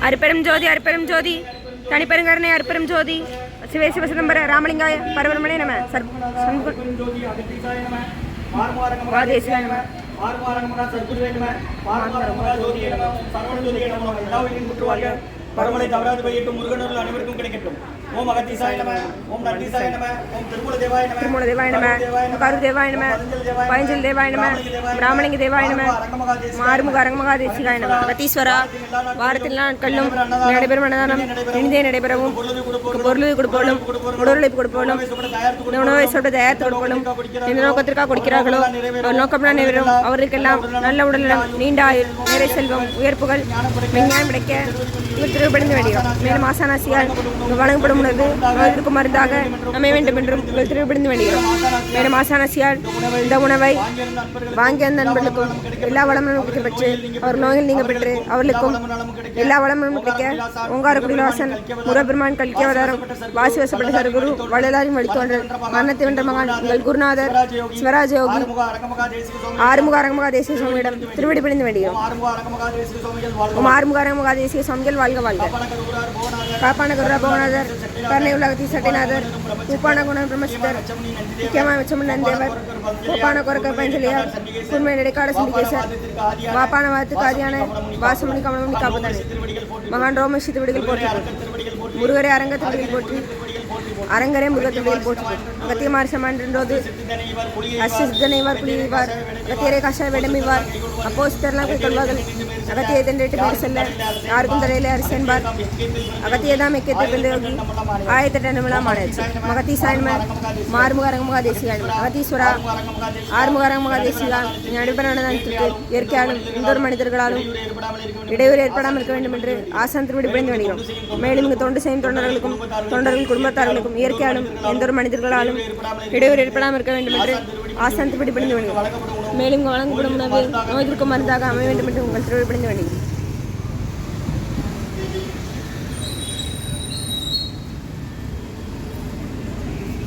அருப்பெரும் ஜோதி அருப்பெரும் ஜோதி தனிப்பெருங்கருணை அருப்பெரும் ஜோதி சிவே சிவசிதம்பர ராமலிங்காய பரவரமணே நம்ம சர் நம. நம. ஜோதியே நம. சரவண ஜோதியே நம எல்லா பரமலை தவறாது பெய்யட்டும் முருகனர்கள் அனைவருக்கும் கிடைக்கட்டும். ஓம் அகத்தீசாய நம ஓம் நந்தீசாய நம ஓம் திருமூல தேவாய நம திருமூல தேவாய நம கரு தேவாய நம பழஞ்சல் தேவாய நம ராமலிங்க தேவாய நம மாறுமுக அரங்கமகா தேசிகாய நம அகத்தீஸ்வரா வாரத்தில் நாட்களிலும் நடைபெறும் அன்னதானம் இனிதே நடைபெறவும் பொருள் கொடுப்போலும் உடலுழைப்பு கொடுப்போலும் உணவை சொல்ற தயாரித்து கொடுப்போலும் எந்த நோக்கத்திற்காக கொடுக்கிறார்களோ அவர் நோக்கம் நிறைவேறும் அவர்களுக்கெல்லாம் நல்ல உடல்நலம் நீண்ட ஆயுள் நிறை செல்வம் உயர்ப்புகள் விஞ்ஞானம் கிடைக்க இவர் திருவிபடிந்து வேண்டுகிறோம் மேலும் ஆசானாசியால் வழங்கப்படும் உணவு நோய்க்கு மருந்தாக அமைய வேண்டும் என்றும் இவர் திருவிபடிந்து வேண்டுகிறோம். மேலும் ஆசானசியால் இந்த உணவை வாங்கிய நண்பர்களுக்கும் எல்லா வளமும் பெற்று அவர் நோயில் நீங்க பெற்று அவர்களுக்கும் எல்லா வளமும் கிடைக்க ஓங்கார குடிவாசன் முருகப்பெருமான் கல்கி அவதாரம் வாசி வசப்பட்ட சர்க்குரு வள்ளலாரின் வழித்தோன்றல் மரணத்தை வென்ற மகான் உங்கள் குருநாதர் சிவராஜ யோகி ஆறுமுக அரங்கமகா தேசிய சுவாமியிடம் திருவடி பிடிந்து வேண்டுகிறோம். ஆறுமுக அரங்கமகா வாழ்க தேசிய சுவாமிகள் வாழ்க வாழ்க. காப்பான கருரா பவனாதர் கருணை உலகத்தி சட்டைநாதர் உப்பான குணம் பிரம்மசித்தர் முக்கியமாக வச்சமன் நந்தேவர் கோப்பான கொரக்க பஞ்சலியார் உண்மை நடைக்காட சிந்திகேசர் வாப்பான வாத்துக்கு ஆதியான வாசமணி கமலமணி காப்பதானே மகான் ரோமசி திருவடிகள் போற்றி முருகரை அரங்க திருவடிகள் போற்றி அரங்கரே முருக திருவடிகள் போற்றி அகத்தியமார் சமான்றோது புலிவார் அகத்தியரை கஷாய வேடமிவார் அப்போஸ்டர்லாம் போய் கொள்வார்கள். அகத்தியை தண்டிட்டு பேர் செல்ல யாருக்கும் தலையில அரசன்பார் அகத்தியை தான் மெக்கத்தை பிள்ளையோகி ஆயிரத்தெட்டு நிமிடம் ஆனாச்சு மகத்தி சாயன்ம மாறுமுக அரங்கமுக அகத்தீஸ்வரா ஆறுமுக அரங்கமுக தேசியா நடைபெறானதற்கு இயற்கையாலும் எந்தொரு மனிதர்களாலும் இடையூறு ஏற்படாமல் இருக்க வேண்டும் என்று ஆசான் திருவிடி பிடிந்து வருகிறோம் மேலும் இங்கு தொண்டு செய்யும் தொண்டர்களுக்கும் தொண்டர்கள் குடும்பத்தார்களுக்கும் இயற்கையாலும் எந்த ஒரு மனிதர்களாலும் இடையூறு ஏற்படாமல் இருக்க வேண்டும் என்று ஆசாந்தப்படி பணிந்து வேண்டும் மேலும் இங்கு வழங்கப்படும் உணவு நோய் நோய்களுக்கு மருந்தாக அமைய வேண்டும் என்று உங்கள் திருவிடி பணிந்து வேண்டும்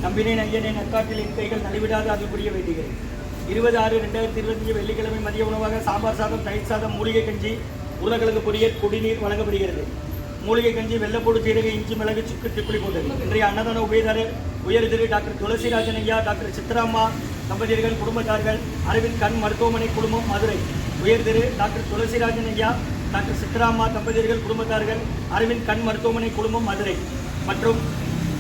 நம்பினேன் ஐயனே நற்காட்டில் என் கைகள் நலிவிடாது அதில் புரிய வேண்டுகிறேன். இருபது ஆறு ரெண்டாயிரத்தி இருபத்தஞ்சு வெள்ளிக்கிழமை மதிய உணவாக சாம்பார் சாதம் தயிர் சாதம் மூலிகை கஞ்சி உருளைக்கிழங்கு பொரியல் குடிநீர் வழங்கப்படுகிறது. மூலிகை கஞ்சி வெள்ளப்போடு சீரக இஞ்சி மிளகு சுக்கு திப்புளி போட்டது இன்றைய அன்னதான உபயதாரர் உயர்திரு டாக்டர் துளசிராஜன் ஐயா டாக்டர் சித்ராம்மா தம்பதியர்கள் குடும்பத்தார்கள் அரவிந்த் கண் மருத்துவமனை குடும்பம் மதுரை. உயர்திரு டாக்டர் துளசிராஜன் ஐயா டாக்டர் சித்ராம்மா தம்பதியர்கள் குடும்பத்தார்கள் அரவிந்த் கண் மருத்துவமனை குடும்பம் மதுரை. மற்றும்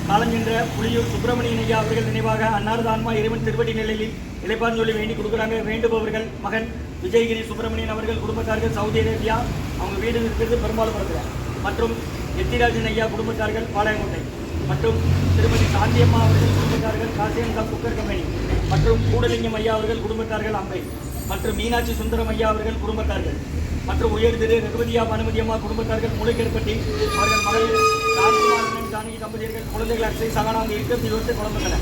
காலஞ்சென்ற புலியூர் சுப்பிரமணியன் ஐயா அவர்கள் நினைவாக அன்னாரது ஆன்மா இறைவன் திருவடி நிலையில் இளைப்பான் சொல்லி வேண்டி கொடுக்குறாங்க. வேண்டுபவர்கள் மகன் விஜயகிரி சுப்பிரமணியன் அவர்கள் குடும்பத்தார்கள் சவுதி அரேபியா அவங்க வீடு இருக்கிறது பெரும்பாலும் மற்றும் எத்திராஜன் ஐயா குடும்பத்தார்கள் பாளையங்கோட்டை மற்றும் திருமதி சாந்தியம்மா அவர்கள் குடும்பத்தார்கள் காசியங்கா குக்கர் கம்பெனி மற்றும் கூடலிங்கம் ஐயா அவர்கள் குடும்பத்தார்கள் அம்பை மற்றும் மீனாட்சி சுந்தரம் ஐயா அவர்கள் குடும்பத்தார்கள் மற்றும் உயர் திரு ரகுபதியா பானுமதி குடும்பத்தார்கள் முளைக்கேற்பட்டி அவர்கள் மகளிர் ராஜ்குமாரன் ஜானகி தம்பதியர்கள் குழந்தைகள் அரசை சகானா இருக்கிறது இருபத்தி குழந்தைகளை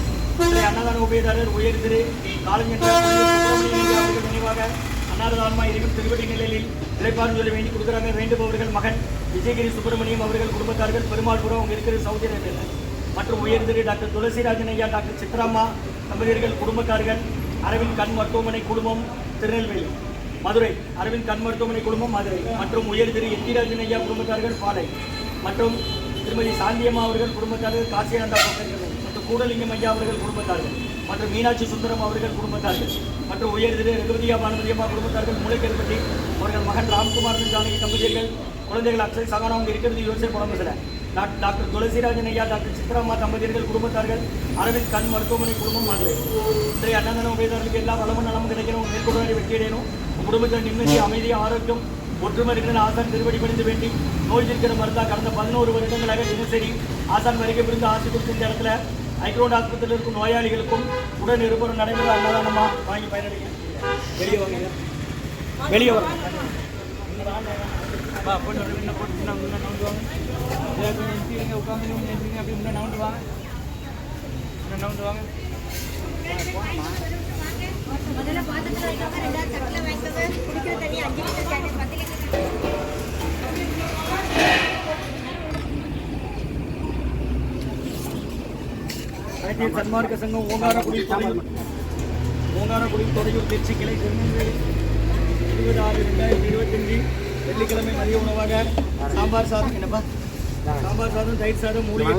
அன்னதான உபயதாரர் உயர் திரு காலஞ்சென்ற அவர்கள் நினைவாக அன்னாரதானமாக இருக்கும் திருவடி நிலையில் இழைப்பார் சொல்ல வேண்டி கொடுக்குறாங்க. வேண்டுபவர்கள் மகன் விஜயகிரி சுப்பிரமணியம் அவர்கள் குடும்பத்தார்கள் பெருமாள்புரம் அவங்க இருக்கிற சவுதி அரேபியாவில் மற்றும் உயர்ந்திரு டாக்டர் துளசிராஜன் ஐயா டாக்டர் சித்ராமா தம்பதியர்கள் குடும்பத்தார்கள் அரவிந்த் கண் மருத்துவமனை குடும்பம் திருநெல்வேலி மதுரை அரவிந்த் கண் மருத்துவமனை குடும்பம் மதுரை. மற்றும் உயர்திரு எத்திராஜன் ஐயா குடும்பத்தார்கள் பாலை. மற்றும் திருமதி சாந்தியம்மா அவர்கள் குடும்பத்தார்கள் காசியானந்தா பக்கங்கள் மற்றும் கூடலிங்கம் ஐயா அவர்கள் குடும்பத்தார்கள். மற்றும் மீனாட்சி சுந்தரம் அவர்கள் குடும்பத்தார்கள் மற்றும் உயர்திரு ரகுபதியா பானுமதி அம்மா குடும்பத்தார்கள் மூளைக்கல்பட்டி அவர்கள் மகன் ராம்குமார் ஜானகி தம்பதியர்கள் குழந்தைகள் அக்ஷய் சகானா அவங்க இருக்கிறது யோசனை குழம்புல. டாக்டர் டாக்டர் துளசிராஜன் ஐயா டாக்டர் சித்ராம்மா தம்பதியர்கள் குடும்பத்தார்கள் அரவிந்த் கண் மருத்துவமனை குடும்பம் மாதிரி. இன்றைய அன்னதான உபயதாரர்களுக்கு எல்லா வளமும் நலமும் கிடைக்கணும். மேற்கொண்டு வெற்றியடையணும் குடும்பத்தில் நிம்மதி அமைதி ஆரோக்கியம் ஒற்றுமை இருக்கிற ஆசான் திருவடி பணிந்து வேண்டி நோய் இருக்கிற மருந்தா கடந்த பதினோரு வருடங்களாக தினசரி ஆசான் வருகை புரிந்து ஆசை கொடுத்த இந்த இடத்துல மைக்ரோண்ட் ஆஸ்பத்திரியில் இருக்கும் நோயாளிகளுக்கும் உடன் இருப்பரும் நடைமுறை அன்னதானமாக வாங்கி பயனடைங்க வெளியே வாங்க. வெளியே வர உட்காந்து அப்படி முன்ன நவுண்டு வாங்க. நவுண்டு வாங்க. முதல்ல வைக்காம ரெண்டாவது குடிக்கிற தண்ணி அஞ்சு லிட்டர் பத்து லிட்டர் அனைத்து சன்மார்க்க சங்கம் ஓங்காரக்குடி ஓங்காரக்குடி தொடையூர் திருச்சி கிளை திருநெல்வேலி இருபது ஆறு ரெண்டாயிரத்தி இருபத்தஞ்சி வெள்ளிக்கிழமை மதிய உணவாக சாம்பார் சாதம் என்னப்பா? சாம்பார் சாதம் தயிர் சாதம் மூலிகை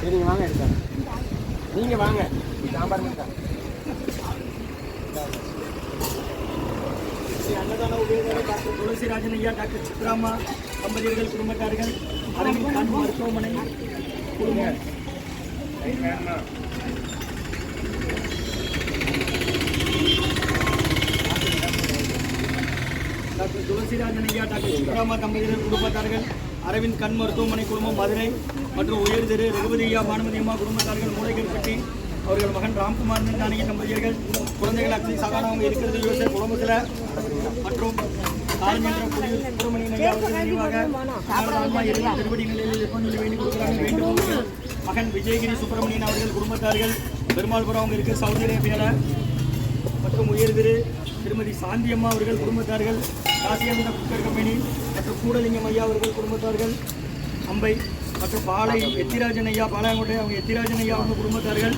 சரிங்க வாங்க எடுத்தாங்க நீங்கள் வாங்க. சாம்பார் அன்னதான உபயோகர் டாக்டர் துளசிராஜன் ஐயா டாக்டர் சித்ராமா தம்பதியர்கள் குடும்பத்தார்கள் அரவிந்த் மருத்துவமனை குடும்பம். டாக்டர் துளசிராஜன் ஐயா டாக்டர் சித்ராமா தம்பதியர்கள் குடும்பத்தார்கள் அரவிந்த் கண் மருத்துவமனை குடும்பம் மதுரை மற்றும் உயர் திரு ரகுபதி ஐயா பானுமதி அம்மா குடும்பத்தார்கள் மூளைக்கல்பட்டி அவர்கள் மகன் ராம்குமார் ஜானகி தம்பதியர்கள் குழந்தைகள் அக்னி சாதாரணமாக இருக்கிறது யோசனை குடும்பத்தில். மற்றும் காலஞ்சந்திர புலியூர் அவர்கள் நினைவாக திருவடி நிலையில் எப்போ சொல்லி வேண்டும் மகன் விஜயகிரி சுப்பிரமணியன் அவர்கள் குடும்பத்தார்கள் பெருமாள்புரம் அவங்க இருக்க சவுதி அரேபியாவில் மற்றும் உயர் திரு திருமதி சாந்தி அம்மா அவர்கள் குடும்பத்தார்கள் காசியானந்த குக்கர் கம்பெனி மற்றும் கூடலிங்கம் ஐயா அவர்கள் குடும்பத்தார்கள் அம்பை மற்றும் பாலை எத்திராஜன் ஐயா பாளையங்கோட்டை அவங்க எத்திராஜன் ஐயா அவங்க குடும்பத்தார்கள்.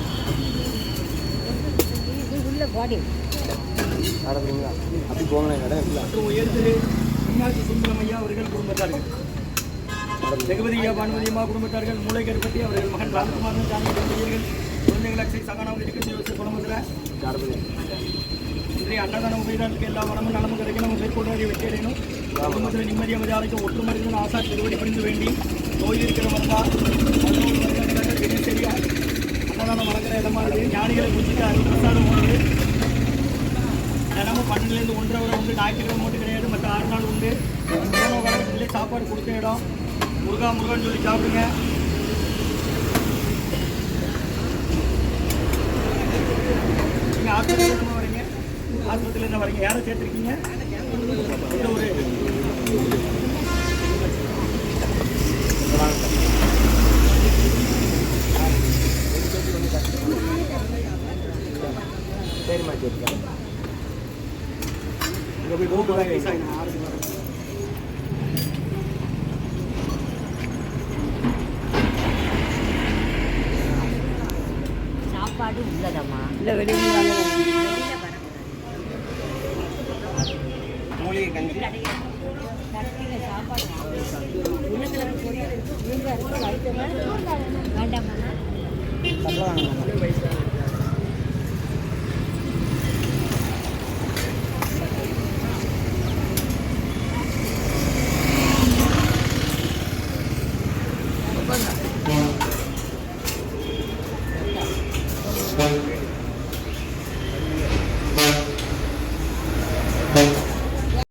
மற்றும் உயர் திரு ஐயா அவர்கள் குடும்பத்தார்கள். ஜெகவதி ஐயா பானுமதி அம்மா குடும்பத்தார்கள் மூளை கருப்பட்டி அவர்கள் மகன் ஜானகி தம்பதியர்கள் குழந்தைகள் அக்ஷய் சகானாவும் இருக்கிற குடும்பத்தில் நடக்குது இன்றைய அன்னதான உபயோகங்களுக்கு எல்லா வளமும் நலமும் கிடைக்க நம்ம மேற்கொண்டு வெற்றி அடையணும். குடும்பத்தில் நிம்மதி அமைதியாக ஒற்றுமருந்து ஆசா திருவடி புரிந்து வேண்டி நோய் இருக்கிற வந்தா தினசரி அன்னதானம் வளர்க்குற இடமா இருக்குது ஞானிகளை குறிச்சிட்டு அது பிரசாதம் உண்டு. தினமும் பன்னெண்டுலேருந்து ஒன்றரை வரை உண்டு ஞாயிற்றுக்கிழமை மட்டும் கிடையாது. மற்ற ஆறு நாள் உண்டு. உணவு சாப்பாடு கொடுத்த இடம். முருகா முருகான்னு சொல்லி சாப்பிடுங்க. நீங்கள் ஆஸ்பத்திரியிலேருந்து வரீங்க. என்ன வரீங்க. யாரை சேர்த்துருக்கீங்க? ஒரு சாப்பாடு உள்ளதம்மா? இல்லை வெளியில சாப்பாடு உருளைக்கிழங்கு